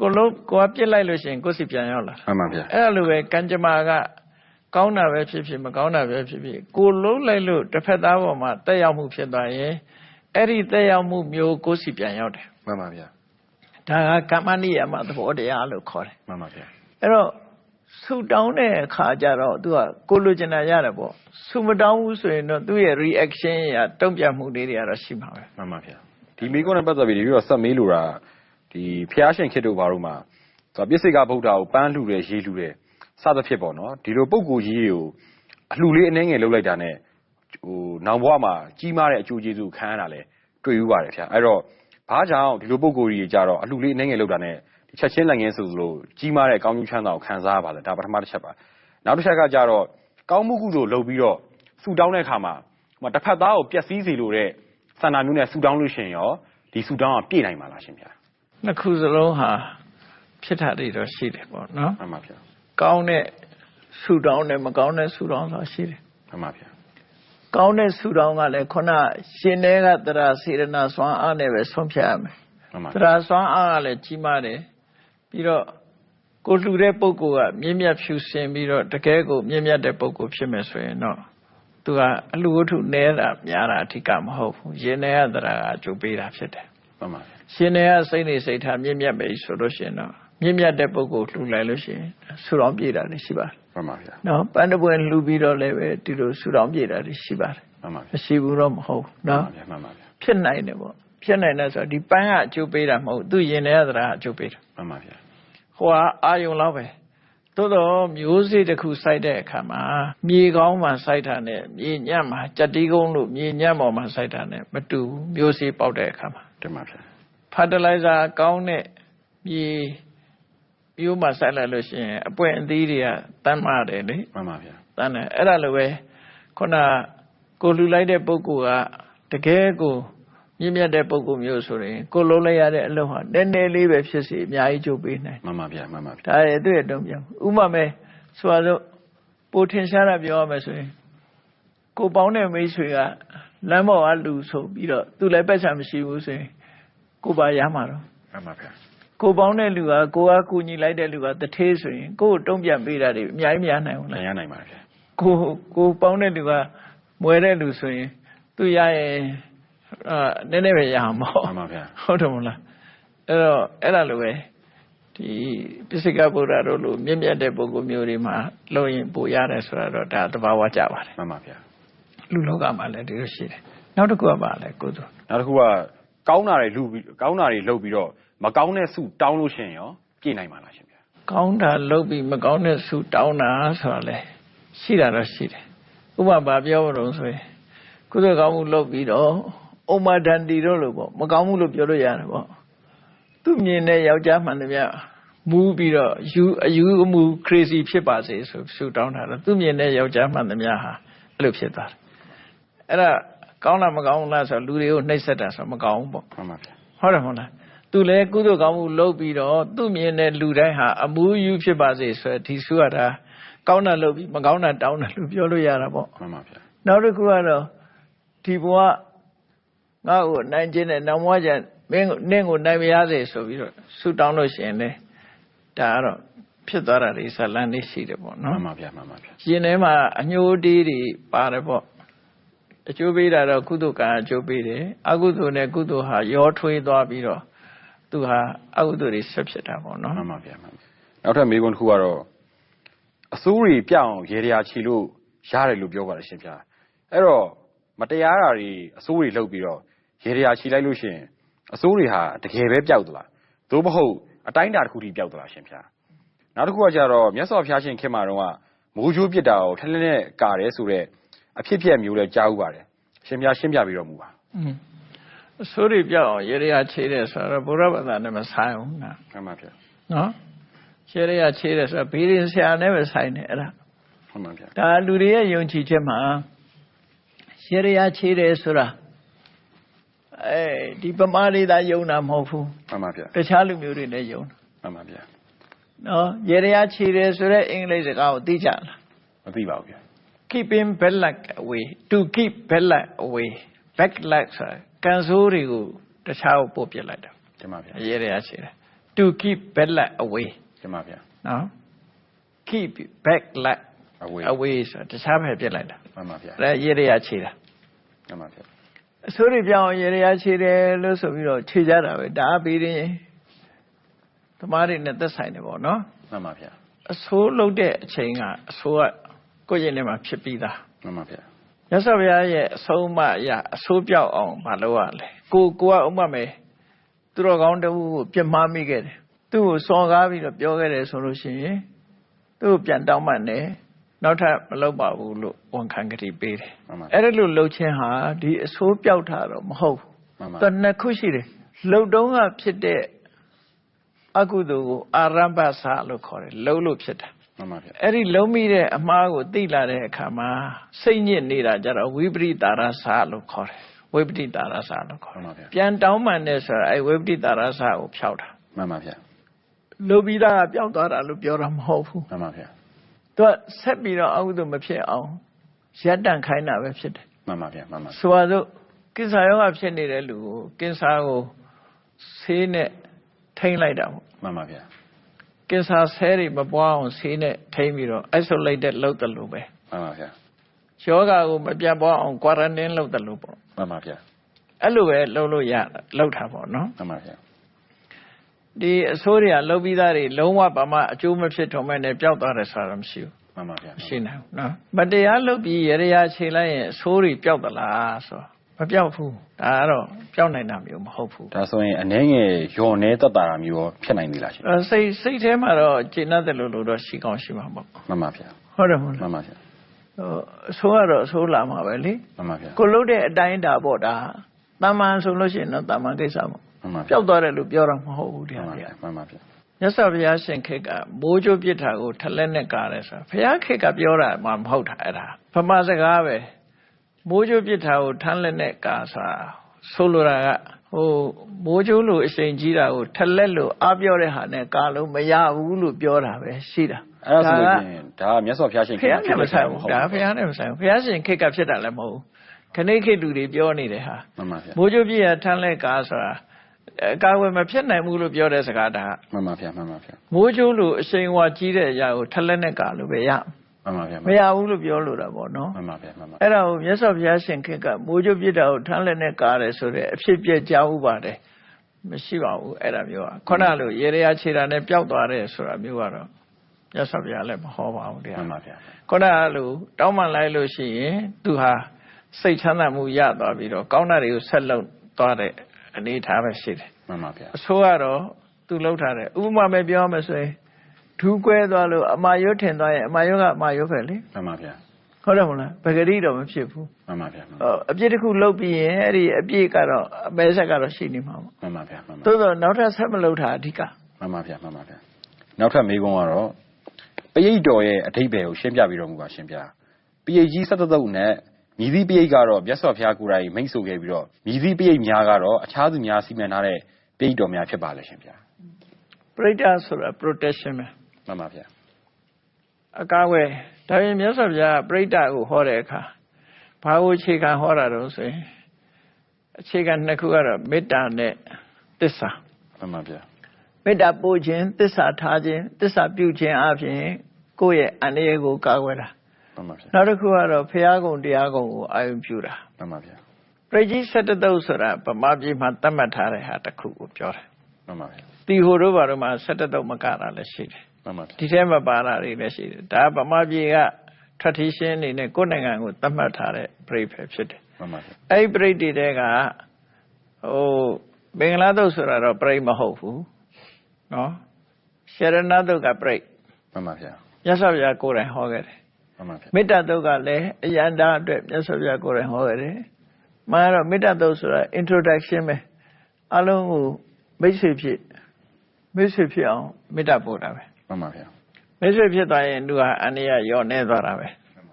ကိုလုံးကိုကပြစ်လိုက်လို့ရှိရင်ကိုယ်စီပြန်ရောက်လာမှန်ပါဗျာအဲ့လိုပဲကံကြမ္မာကကောင်းတာပဲဖြစ်ဖြစ်မကောင်းတာပဲဖြစ်ဖြစ်ကိုလုံးလိုက်လို့တစ်ဖက်သားပေါ်မှာတက်ရောက်မှုဖြစ်သွားရင်အဲ့ဒီတက်ရောက်မှုမျိုးကိုယ်စီပြန်ရောက်တယ်မှန်ပါဗျာဒါကကမ္မနိယမသဘောတရားလို့ခေါ်တယ်မှန်ပါဗျာအဲ့တော့ ဆူတောင်းတဲ့အခါကျတော့သူကကိုလိုချင်တာရတယ်ပေါ့ဆူမတောင်းဘူးဆိုရင်တော့သူ့ရဲ့ reaction ရတုံ့ပြန်မှုလေးတွေကတော့ရှိမှာပဲမှန်ပါဗျာဒီမိကုန်းနဲ့ပတ်သက်ပြီးဒီပြီးတော့ဆက်မေးလို့တာဒီဖျားရှင်ခေတ္တဘာလို့မှာသူကပြစ္ဆေကဗုဒ္ဓကိုပန်းလှူတယ်ရေးလှူတယ်စသဖြင့်ပေါ့နော်ဒီလိုပုံကိုကြီးတွေကိုအလှူလေးအနှဲငယ်လုပ်လိုက်တာနဲ့ဟိုနောင်ဘဝမှာကြီးမားတဲ့အကျိုးကျေးဇူးခံရတာလဲတွေ့ယူပါတယ်ဗျာအဲ့တော့ဘာကြောင့်ဒီလိုပုံကိုကြီးတွေကြတော့အလှူလေးအနှဲငယ်လုပ်တာနဲ့ဒီ ချက်ချင်းလက်ငင်းဆိုသလိုကြီးမားတဲ့အကောင်းကျိုးချမ်းသာကိုခံစားရပါလဲဒါပထမတစ်ချက်ပါနောက်တစ်ချက်ကကြတော့ကောင်းမှုကုသိုလ်လုပ်ပြီးတော့ဆူတောင်းတဲ့အခါမှာဟိုမှာတစ်ဖက်သားကိုပျက်စီးစေလိုတဲ့ဆန္ဒမျိုးနဲ့ဆူတောင်းလို့ရှိရင်ရောဒီဆူတောင်းကပြည့်နိုင်မှာလားရှင်ဗျာနှစ်ခုစလုံးဟာဖြစ်တာတွေတော့ရှိတယ်ပေါ့နော်မှန်ပါဗျာကောင်းတဲ့ဆူတောင်းနဲ့မကောင်းတဲ့ဆူတောင်းဆိုတာရှိတယ်မှန်ပါဗျာကောင်းတဲ့ဆူတောင်းကလည်းခုနရှင်တွေကတရာစေရနာစွမ်းအားနဲ့ပဲဆုံးဖြတ်ရမယ်မှန်ပါတရာစွမ်းအားကလည်းကြီးမားတယ် ပြီးတော့ကိုလှူတဲ့ပုဂ္ဂိုလ်ကမြင့်မြတ်ဖြူစင်ပြီးတော့တကယ်ကိုမြင့်မြတ်တဲ့ပုဂ္ဂိုလ်ဖြစ်မယ်ဆိုရင်တော့သူကအလှူဝတ္ထုနဲတာများတာအဓိကမဟုတ်ဘူးရှင်တွေကတရာကအကျိုးပေးတာဖြစ်တယ်မှန်ပါဗျာရှင်တွေကစိတ်နေစိတ်ထားမြင့်မြတ်ပဲဆိုလို့ရှိရင်တော့မြင့်မြတ်တဲ့ပုဂ္ဂိုလ်လှူလိုက်လို့ရှိရင်ဆူတောင်းပြေတာတွေရှိပါတယ်မှန်ပါဗျာနော်ပန်းတပွင့်လှူပြီးတော့လည်းပဲဒီလိုဆူတောင်းပြေတာတွေရှိပါတယ်မှန်ပါဗျာမရှိဘူးတော့မဟုတ်ဘူးနော်မှန်ပါဗျာဖြစ်နိုင်တယ်ပေါ့ဖြစ်နိုင်တယ်ဆိုတော့ဒီပန်းကအကျိုးပေးတာမဟုတ်ဘူးသူရင်ထဲကသရာအကျိုးပေးတာမှန်ပါဗျာ ဟိုကအာယုံလောက်ပဲသို့တော့မျိုးစေ့တစ်ခုစိုက်တဲ့အခါမှာမြေကောင်းမှစိုက်တာနဲ့မြေညံ့မှာကြက်တီးကုန်းလို့မြေညံ့ပေါ်မှာစိုက်တာနဲ့မတူဘူးမျိုးစေ့ပေါက်တဲ့အခါမှာတင်ပါဗျာ fertilizer ကောင်းတဲ့မြေမျိုးမှစိုက်လိုက်လို့ရှိရင်အပွင့်အသီးတွေကတမ်းမာတယ်လေမှန်ပါဗျာတန်းတယ်အဲ့ဒါလိုပဲခုနကိုလှူလိုက်တဲ့ပုဂ္ဂိုလ်ကတကယ်ကို မြင့်မြတ်တဲ့ပုဂ္ဂိုလ်မျိုးဆိုရင်ကိုလုံးလိုက်ရတဲ့အလုပ်ဟာနည်းနည်းလေးပဲဖြစ်စီအများကြီးကြိုးပေးနိုင်မှန်ပါဗျာမှန်ပါဗျာဒါရဲ့သူ့ရဲ့တုံ့ပြန်ဥပမာမဲ့ဆိုပါစို့ပိုထင်ရှားတာပြောရမယ်ဆိုရင်ကိုပေါင်းတဲ့မိတ်ဆွေကလမ်းပေါ်ကလူဆိုပြီးတော့သူလည်းပတ်ချာမရှိဘူးဆိုရင်ကိုပါရမှာတော့မှန်ပါဗျာကိုပေါင်းတဲ့လူကကိုကကူညီလိုက်တဲ့လူကတထေးဆိုရင်ကိုကိုတုံ့ပြန်ပေးတာတွေအများကြီးများနိုင်ဘူးလားနိုင်ရနိုင်ပါဗျာကိုကိုပေါင်းတဲ့လူကမွဲတဲ့လူဆိုရင်သူရရင် အာနည်းနည်းပဲရအောင်ပေါ့မှန်ပါဗျာဟုတ်တယ်မလားအဲ့တော့အဲ့ဒါလိုပဲဒီပစ္စကဗုဒ္ဓတို့လိုမြင့်မြတ်တဲ့ပုဂ္ဂိုလ်မျိုးတွေမှာလုံရင်ပိုရတယ်ဆိုတာတော့ဒါသဘာဝကြပါတယ်မှန်ပါဗျာလူလောကမှာလည်းဒီလိုရှိတယ်နောက်တစ်ခုကပါလဲကိုသူနောက်တစ်ခုကကောင်းတာတွေလှူပြီးကောင်းတာတွေလုပ်ပြီးတော့မကောင်းတဲ့ဆူတောင်းလို့ရှိရင်ရောပြည့်နိုင်မှာလားရှင်ဗျာကောင်းတာလုပ်ပြီးမကောင်းတဲ့ဆုတောင်းတာဆိုတာလေရှိတာတော့ရှိတယ်ဥပမာပြောမလို့ဆိုရင်ကုသိုလ်ကောင်းမှုလုပ်ပြီးတော့ ဥမာဒန္တီတို့လို့ပေါ့မကောင်းမှုလို့ပြောလို့ရတယ်ပေါ့သူမြင်တဲ့ယောက်ျားမှန်တယ်ဗျမူးပြီးတော့ယူအယူအမှု crazy ဖြစ်ပါစေဆိုဆုတောင်းတာတော့သူမြင်တဲ့ယောက်ျားမှန်တယ်ဗျဟာအဲ့လိုဖြစ်သွားတယ်အဲ့ဒါကောင်းလားမကောင်းဘူးလားဆိုတော့လူတွေကိုနှိပ်စက်တာဆိုတော့မကောင်းဘူးပေါ့မှန်ပါဗျာဟုတ်တယ်မဟုတ်လားသူလည်းကုသိုလ်ကောင်းမှုလုပ်ပြီးတော့သူ့မြင်တဲ့လူတိုင်းဟာအမှုယူဖြစ်ပါစေဆိုဒီစုရတာကောင်းတာလုပ်ပြီးမကောင်းတာတောင်းတာလို့ပြောလို့ရတာပေါ့မှန်ပါဗျာနောက်တစ်ခုကတော့ဒီဘဝ ငါ့ကိုနိုင်ခြင်းနဲ့နောက်ဘဝကျရင်မင်းကိုနင့်ကိုနိုင်မရစေဆိုပြီးတော့ဆုတောင်းလို့ရှိရင်လေဒါကတော့ဖြစ်သွားတာဒီဇလန်လေးရှိတယ်ပေါ့မှနော်န်ပါဗျာမှန်ပါဗျာရှင်ထဲမှာအညိုးတေးတွေပါတယ်ပေါ့အကျိုးပေးတာတော့ကုသိုလ်ကံအကျိုးပေးတယ်အကုသိုလ်နဲ့ကုသိုလ်ဟာရောထွေးသွားပြီးတော့သူဟာအကုသိုလ်တွေဆက်ဖြစ်တာပေါ့နော်မှန်ပါဗျာမှန်ပါနောက်ထပ်မေးခွန်းတစ်ခုကတော့အစိုးရပြအောင်ရေတရာချီလို့ရတယ်လို့ပြောပါတယ်ရှင်ဗျာအဲ့တော့မတရားတာတွေအစိုးရလှုပ်ပြီးတော့ ရေတရာချီလိုက်လို့ရှိရင်အစိုးရဟာတကယ်ပဲပျောက်သလားသို့မဟုတ်အတိုင်းအတာတစ်ခုထိပျောက်သလားရှင်ဗျာနောက်တစ်ခုကကြတော့မြတ်စွာဘုရားရှင်ခင်မှာတော့ကမိုးချိုးပစ်တာကိုထက်လက်နဲ့ကာတယ်ဆိုတော့အဖြစ်ပြက်မျိုးလဲကြားဥပါတယ်ရှင်ဗျာရှင်းပြပြီးတော့မူပါอืมအစိုးရပြောက်အောင်ရေရချေးတယ်ဆိုတော့ဘုရားဘာသာနဲ့မဆိုင်ဘူးနော်မှန်ပါဗျာနော်ရေရချေးတယ်ဆိုတော့ဘီရင်ဆရာနဲ့ပဲဆိုင်တယ်အဲ့ဒါမှန်ပါဗျာဒါလူတွေရဲ့ယုံကြည်ချက်မှာရေရချေးတယ်ဆိုတာ အဲဒီပမာလေးသာယုံတာမဟုတ်ဘူးမှန်ပါဗျာတခြားလူမျိုးတွေလည်းယုံတာမှန်ပါဗျာနော်ရေရချေးတယ်ဆိုတဲ့အင်္ဂလိပ်စကားကိုသိကြလားမသိပါဘူးဗျာ keeping bad luck away to keep bad luck away bad luck ဆိုတာကံဆိုးတွေကိုတခြားကိုပို့ပြစ်လိုက်တာကျမဗျာရေရချေးတယ် to keep bad luck away ကျမဗျာနော် keep bad luck အဝေး away ဆိုတာတခြားပဲပြစ်လိုက်တာမှန်ပါဗျာအဲရေရချေးတာမှန်ပါဗျာ အစိုးရပြောင်းရေရချေတယ်လို့ဆိုပြီးတော့ခြေကြတာပဲဒါအပြီးရင်သမားတွေနဲ့သက်ဆိုင်တယ်ပေါ့နော်မှန်ပါဗျာအစိုးလုပ်တဲ့အချိန်ကအစိုးကကိုယ့်ရင်ထဲမှာဖြစ်ပြီးသားမှန်ပါဗျာမြတ်စွာဘုရားရဲ့အဆုံးအမအရာအဆိုးပြောက်အောင်မလုပ်ရလဲကိုကိုကဥမမယ်သူတော်ကောင်းတဦးကိုပြစ်မှားမိခဲ့တယ်သူ့ကိုစော်ကားပြီးတော့ပြောခဲ့တယ်ဆိုလို့ရှိရင်သူ့ကိုပြန်တောင်းပန်တယ် နောက်ထပ်မလုပ်ပါဘူးလို့ဝန်ခံကြတိပေးတယ်မှန်ပါအဲ့ဒါလို့လှုပ်ခြင်းဟာဒီအဆိုးပြောက်တာတော့မဟုတ်ဘူးမှန်ပါသူနှစ်ခုရှိတယ်လှုပ်တုံးကဖြစ်တဲ့အကုသိုလ်ကိုအာရမ္ပစာလို့ခေါ်တယ်လှုပ်လို့ဖြစ်တာမှန်ပါဗျာအဲ့ဒီလုံးမိတဲ့အမှားကိုသိလာတဲ့အခါမှာစိတ်ညစ်နေတာကြတော့ဝိပရိတာရစာလို့ခေါ်တယ်ဝိပရိတာရစာလို့ခေါ်မှတယ်န်ပါဗျာပြန်တောင်းပန်တဲ့ဆိုတာအဲ့ဝိပရိတာရစာကိုဖျောက်တာမှန်ပါဗျာလူပြီးသားကပျောက်သွားတာလို့ပြောတာမဟုတ်ဘူးမှန်ပါဗျာ သူကဆက်ပြီးတော့အကုသိုလ်မဖြစ်အောင်ရပ်တန့်ခိုင်းတာပဲဖြစ်တယ်မှန်ပါဗျာမှန်ပါဆိုပါစို့ကင်ဆာရောဂါဖြစ်နေတဲ့လူကိုကင်ဆာကိုဆေးနဲ့ထိမ့်လိုက်တာပေါ့မှန်ပါဗျာကင်ဆာဆဲတွေမပွားအောင်ဆေးနဲ့ထိမ့်ပြီးတော့ isolate လုပ်တယ်လို့ပဲမှန်ပါဗျာယောဂါကိုမပြတ်ပွားအောင် quarantine လုပ်တယ်လို့ပေါ့မှန်ပါဗျာအဲ့လိုပဲလုပ်လို့ရလုပ်တာပေါ့နော်မှန်ပါဗျာ ဒီအစိုးရလုပ်ပြီးသားတွေလုံးဝဘာမှအကျိုးမဖြစ်ထုံမဲ့နဲ့ပျောက်သွားတယ်ဆိုတာတော့မရှိဘူးမှန်ပါဗျာမရှိနိုင်ဘူးနော်မတရားလုပ်ပြီးရရချိန်လိုက်ရင်အဆိုးတွေပျောက်သလားဆိုတော့မပျောက်ဘူးဒါကတော့ပျောက်နိုင်တာမျိုးမဟုတ်ဘူးဒါဆိုရင်အနှဲငယ်ယွန်နေတက်တာမျိုးရောဖြစ်နိုင်သေးလားရှင်အဲစိတ်စိတ်ထဲမှာတော့ကျေနပ်တယ်လို့လို့တော့ရှိကောင်းရှိမှာပေါ့မှန်ပါဗျာဟုတ်တယ်မဟုတ်မှလားန်ပါဗျာဟိုအဆိုးကတော့အဆိုးလာမှာပဲလေမှန်ပါဗျာကိုလုပ်တဲ့အတိုင်းတာပေါ့ဒါတာမန်ဆိုလို့ရှိရင်တော့တာမန်ကိစ္စပေါ့မှန် ပါပျောက်သွားတယ်လို့ပြောတာမဟုတ်ဘူးမှတရားန်ပါပြဗျာမှန်ပါဗျာမြတ်စွာဘုရားရှင်ခေတ်ကမိုးကြိုးပြစ်တာကိုထလက်နဲ့ကားတယ်ဆိုတာဘုရားခေတ်ကပြောတာမှမဟုတ်တာအဲ့ဒါဗမာစကားပဲမိုးကြိုးပြစ်တာကိုထလက်နဲ့ကားဆိုတာဆိုလိုတာကဟိုမိုးကြိုးလိုအချိန်ကြီးတာကိုထလက်လိုအားပြောတဲ့ဟာနဲ့ကားလို့မရဘူးလို့ပြောတာပဲရှိတာအဲ့ဒါဆိုလို့ရှိရင်ဒါကမြတ်စွာဘုရားရှင်ဘုရားနဲ့မဆိုင်ဘူးဒါဘုရားနဲ့မဆိုင်ဘူးဘုရားရှင်ခေတ်ကဖြစ်တာလည်းမဟုတ်ဘူးခဏိခေတ်လူတွေပြောနေတဲ့ဟာမှန်ပါဗျာမိုးကြိုးပြစ်ရထလက်ကားဆိုတာ အကာအကွယ်မဖြစ်နိုင်ဘူးလို့ပြောတဲ့စကားဒါကမှန်ပါဗျာမှန်ပါဗျာမိုးချိုးလိုအရှိန်ဝါကြီးတဲ့အရာကိုထက်လက်နဲ့ကာလို့ပဲရမှန်ပါဗျာမရဘူးလို့ပြောလို့တာပေါ့နော်မှန်ပါဗျာမှန်ပါအဲ့ဒါကိုမြတ်စွာဘုရားရှင်ခေတ်ကမိုးချိုးပြစ်တာကိုထမ်းလက်နဲ့ကာတယ်ဆိုတဲ့အဖြစ်ပြက်ကြားဥပါတယ်မရှိပါဘူးအဲ့ဒါမျိုးကခုနလိုရေရရာခြေတာနဲ့ပျောက်သွားတယ်ဆိုတာမျိုးကတော့မြတ်စွာဘုရားလည်းမဟောပါဘူးတရားမှန်ပါဗျာခုနကလိုတောင်းပန်လိုက်လို့ရှိရင်သူဟာစိတ်ချမ်းသာမှုရသွားပြီးတော့ကောင်းတာတွေကိုဆက်လုပ်သွားတဲ့ အနေအထားပဲရှိတယ်မှန်ပါဗျာအဆိုးကတော့သူလှုပ်ထားတယ်ဥပမာပဲပြောရမယ်ဆိုရင်ဒူးကွဲသွားလို့အမာရွတ်ထင်သွားရင်အမာရွတ်ကအမာရွတ်ပဲလေမှန်ပါဗျာဟုတ်တယ်မလားပဂတိတော့မဖြစ်ဘူးမှန်ပါဗျာမှန်ဟောအပြစ်တစ်ခုလှုပ်ပြီးရင်အဲ့ဒီအပြစ်ကတော့အမဲဆက်ကတော့ရှိနေမှာပေါ့ပါဗျာမှန်ပါသို့တော့နောက်ထပ်ဆက်မလှုပ်တာအဓိကမှန်ပါဗျာမှန်ပါဗျာနောက်ထပ်မေးခွန်းကတော့ပရိတ်တော်ရဲ့အထိပ္ပယ်ကိုရှင်းပြပြီးတော့မူပါရှင်းပြပရိတ်ကြီးဆက်တုပ်နဲ့ မြည်သည့်ပရိတ်ကတော့မြတ်စွာဘုရားကိုယ်တိုင်မိန့်ဆိုခဲ့ပြီးတော့မြည်သည့်ပရိတ်များကတော့အခြားသူများစီမံထားတဲ့ပြိတ်တော်များဖြစ်ပါလဲရှင်ဗျာပရိဒတ်ဆိုတာ protection ပဲမှန်ပါဗျာအကားဝယ်ဒါပြင်မြတ်စွာဘုရားပရိဒတ်ကိုဟောတဲ့အခါဘာကိုအခြေခံဟောတာတော့ဆိုရင်အခြေခံနှစ်ခုကတော့မေတ္တာနဲ့သစ္စာမှန်ပါဗျာမေတ္တာပို့ခြင်းသစ္စာထားခြင်းသစ္စာပြုခြင်းအပြင်ကိုယ့်ရဲ့အန္တရာယ်ကိုကာကွယ်တာ မှန်ပါဗျာနောက်တစ်ခုကတော့ဖရာကုံတရားကုံကိုအာရုံပြုတာမှန်ပါဗျာပရိကြီး7တုပ်ဆိုတာဗမာပြည်မှာသတ်မှတ်ထားတဲ့ဟာတစ်ခုကိုပြောတယ်မှန်ပါဗျာတီဟိုတို့ဘာတို့မှာ7တုပ်မကတာလည်းရှိတယ်မှန်ပါဗျာဒီထဲမှာပါတာတွေလည်းရှိတယ်ဒါကဗမာပြည်က tradition အနေနဲ့ကိုယ့်နိုင်ငံကိုသတ်မှတ်ထားတဲ့ပြိပဲဖြစ်တယ်မှန်ပါဗျာအဲ့ဒီပြိတွေတဲကဟိုမင်္ဂလာတုပ်ဆိုတာတော့ပြိမဟုတ်ဘူးနော်ရှရဏတုပ်ကပြိမှန်ပါဗျာမြတ်စွာဘုရားကိုယ်တိုင်ဟောခဲ့တယ် မှန်ပါဗျာမေတ္တာတုတ်ကလည်းအယန္တာအတွက်မြတ်စွာဘုရားကိုယ်တိုင်ဟောခဲ့တယ်။မှန်တော့မေတ္တာတုတ်ဆိုတာ introduction ပဲအလုံးကိုမိတ်ဆွေဖြစ်မိတ်ဆွေဖြစ်အောင်မေတ္တာပို့တာပဲမှန်ပါဗျာမိတ်ဆွေဖြစ်သွားရင်သူဟာအနည်းရရော့နေသွားတာပဲ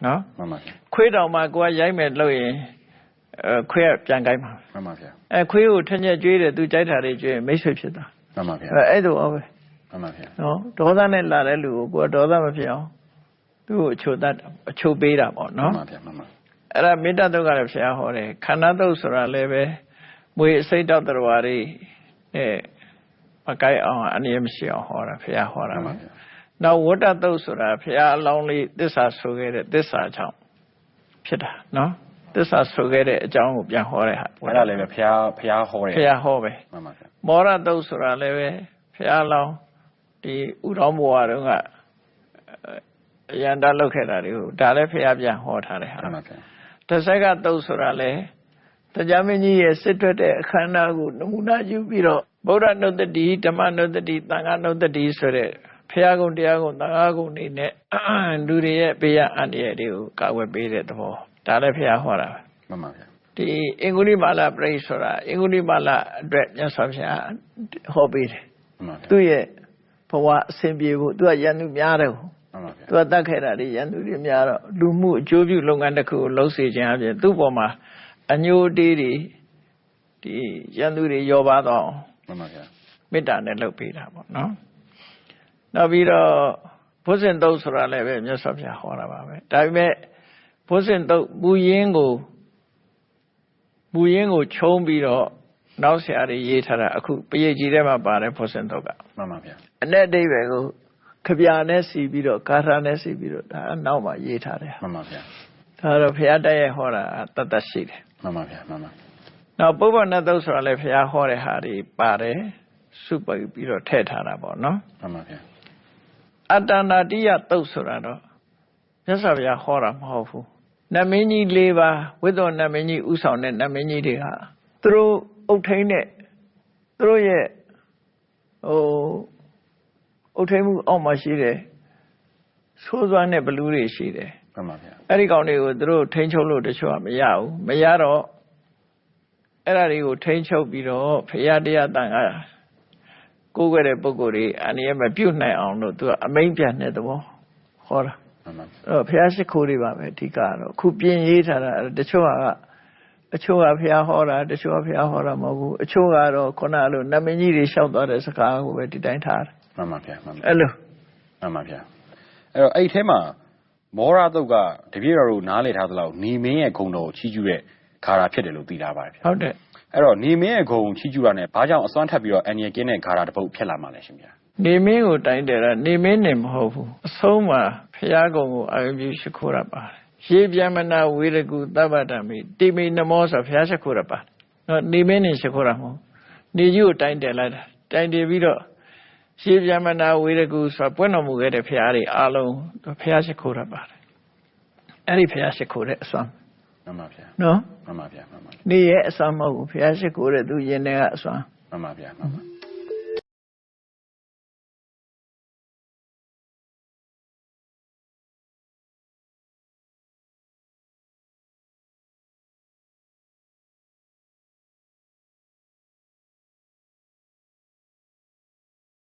နော်မှန်ပါဗျာခွေးတောင်မှကိုယ်ကရိုက်မယ်လို့ရင်အဲခွေးကပြန်ကိုက်မှာမှန်ပါဗျာအဲခွေးကိုထက်ညက်ကျွေးတယ်သူကြိုက်တာတွေကျွေးရင်မိတ်ဆွေဖြစ်သွားမှန်ပါဗျာအဲအဲ့ဒါပဲမှန်ပါဗျာနော်ဒေါသနဲ့လာတဲ့လူကိုကိုယ်ကဒေါသမဖြစ်အောင် သူ့ကိုအချိုတတ်အချိုပေးတာပေါ့မှနော်န်ပါဗျာမှန်ပါအဲ့ဒါမေတ္တာတုတ်ကလည်းဘုရားဟောတယ်ခန္ဓာတုတ်ဆိုတာလည်းပဲမွေအစိတ်တောက်တော်ဝါတွေနဲ့မကိုက်အောင်အနည်းမရှိအောင်ဟောတာဘုရားဟောတာမှန်ပါပဲဗျာနောက်ဝတ္တတုတ်ဆိုတာဘုရားအလောင်းလေးသစ္စာဆိုခဲ့တဲ့သစ္စာကြောင့်ဖြစ်တာနော်သစ္စာဆိုခဲ့တဲ့အကြောင်းကိုပြန်ဟောတဲ့ဟာအဲ့ဒါလည်းပဲဖျားဖျားဟောတယ်ဘုရားဟောပဲမှန်ပါဗျာမောရတုတ်ဆိုတာလည်းပဲဘုရားအလောင်းဒီဥတော်ဘဝတုန်းက အယန္တလုတ်ခဲ့တာတွေကိုဒါလည်းဘုရားပြန်ဟောထားတဲ့ဟာမှန်ပါဗျာတစ်ဆက်ကတုတ်ဆိုတာလေတရားမင်းကြီးရဲ့စစ်ထွက်တဲ့အခမ်းအနားကိုနမူနာယူပြီးတော့ဗုဒ္ဓနုတ္တိဓမ္မနုတ္တိသံဃာနုတ္တိဆိုတဲ့ဖရာကုံတရားကုံသံဃာကုံနေနဲ့လူတွေရဲ့ဘေးရန်အန္တရာယ်တွေကိုကာကွယ်ပေးတဲ့သဘောဒါလည်းဖရာဟောတာပဲမှန်ပါဗျာဒီအင်္ဂုလိမာလပြိဆိုတာအင်္ဂုလိမာလအတွက်မြတ်စွာဘုရားဟောပေးတယ်မှန်ပါဗျာသူ့ရဲ့ဘဝအစဉ်ပြေဖို့သူကရန်သူများတယ်မှန်ပါဗျာ သူကတတ်ခဲ့တာတွေရန်သူတွေများတော့လူမှုအကျိုးပြုလုပ်ငန်းတစ်ခုကိုလှုပ်စေခြင်းအပြင်သူ့ပေါ်မှာအညိုအတေးတွေဒီရန်သူတွေရောပါတော့အောင်မှန်ပါဗျာမေတ္တာနဲ့လုပ်ပေးတာပေါ့နော်နောက်ပြီးတော့ဘုဇင်တုတ်ဆိုတာလည်းပဲမြတ်စွာဘုရားဟောတာပါပဲဒါပေမဲ့ဘုဇင်တုတ်မူရင်းကိုမူရင်းကိုခြုံးပြီးတော့နောက်ဆရာတွေရေးထားတာအခုပရိတ်ကြီးထဲမှာပါတယ်ဘုဇင်တုတ်ကမှန်ပါဗျာအ내အဓိပ္ပာယ်ကို ခပြာနဲ့စီပြီးတော့ကာထာနဲ့စီပြီးတော့ဒါအနောက်မှာရေးထားတယ်မှန်ပါဗျာဒါတော့ဘုရားတိုက်ရိုက်ဟောတာတတ်တတ်ရှိတယ်မှန်ပါဗျာမှန်ပါနောက်ပုဗ္ဗနတ်သုတ်ဆိုတာလည်းဘုရားဟောတဲ့ဟာတွေပါတယ်စုပိတ်ပြီးတော့ထည့်ထားတာပေါ့နော်မှန်ပါဗျာအတ္တနာတိယသုတ်ဆိုတာတော့မြတ်စွာဘုရားဟောတာမဟုတ်ဘူးနတ်မင်းကြီး၄ပါးဝိသောနတ်မင်းကြီးဥဆောင်တဲ့နတ်မင်းကြီးတွေကသူတို့အုတ်ထိန်တဲ့သူတို့ရဲ့ဟို အုတ်ထိန်မှုအောက်မှာရှိတယ်ဆိုးစွမ်းတဲ့ဘလူးတွေရှိတယ်မှန်ပါဗျာအဲ့ဒီကောင်တွေကိုသူတို့ထိန်းချုပ်လို့တချို့ကမရဘူးမရတော့အဲ့ဒါတွေကိုထိန်းချုပ်ပြီးတော့ဖရာတရားတန်ခါကိုးကွယ်တဲ့ပုဂ္ဂိုလ်တွေအနည်းမပြုတ်နိုင်အောင်လို့သူကအမိန့်ပြန်တဲ့သဘောဟောတာမှန်ပါအဲ့တော့ဖရာရှိခိုးတွေပါပဲအဓိကတော့ခုပြင်ရေးထားတာတချို့ကအချို့ကဖရာဟောတာတချို့ကဖရာဟောတာမဟုတ်ဘူးအချို့ကတော့ခုနလိုနတ်မင်းကြီးတွေလျှောက်သွားတဲ့စကားကိုပဲဒီတိုင်းထားတယ် မှန်ပါဗျာမှန်ပါအဲ့လိုမှန်ပါဗျာအဲ့တော့အဲ့ဒီထဲမှာမောရတုတ်ကတပည့်တော်တို့နားလည်ထားသလောက်နေမင်းရဲ့ဂုံတော်ကိုချီးကျူးတဲ့ခါရာဖြစ်တယ်လို့သိထားပါတယ်ဗျာဟုတ်တယ်အဲ့တော့နေမင်းရဲ့ဂုံကိုချီးကျူးတာနဲ့ဘာကြောင့်အစွမ်းထပ်ပြီးတော့အန်ရကင်းတဲ့ခါရာတစ်ပုတ်ဖြစ်လာမှလဲရှင်ဗျာနေမင်းကိုတိုင်းတယ်တာနေမင်းနေမဟုတ်ဘူးအဆုံးမှာဖရာကုံကိုအာရုံပြုရှိခိုးရပါတယ်ရေပြမနာဝေရကုသဗ္ဗတမိတိမိနမောဆိုဖရာရှိခိုးရပါနော်နေမင်းနေရှိခိုးရမဟုတ်နေကြီးကိုတိုင်းတယ်လိုက်တာတိုင်းတယ်ပြီးတော့ ရေပြမနာဝေရကုဆိုပွင့်တော်မူခဲ့တဲ့ဖရာတွေအားလုံးဖရာရှိခိုးရပါတယ်အဲ့ဒီဖရာရှိခိုးတဲ့အစွမ်းမှန်ပါဗျာနော်မှန်ပါဗျာမှန်ပါနေရဲ့အစွမ်းမဟုတ်ဘူးဖရာရှိခိုးတဲ့သူရင်ထဲကအစွမ်းမှန်ပါဗျာမှန်ပါ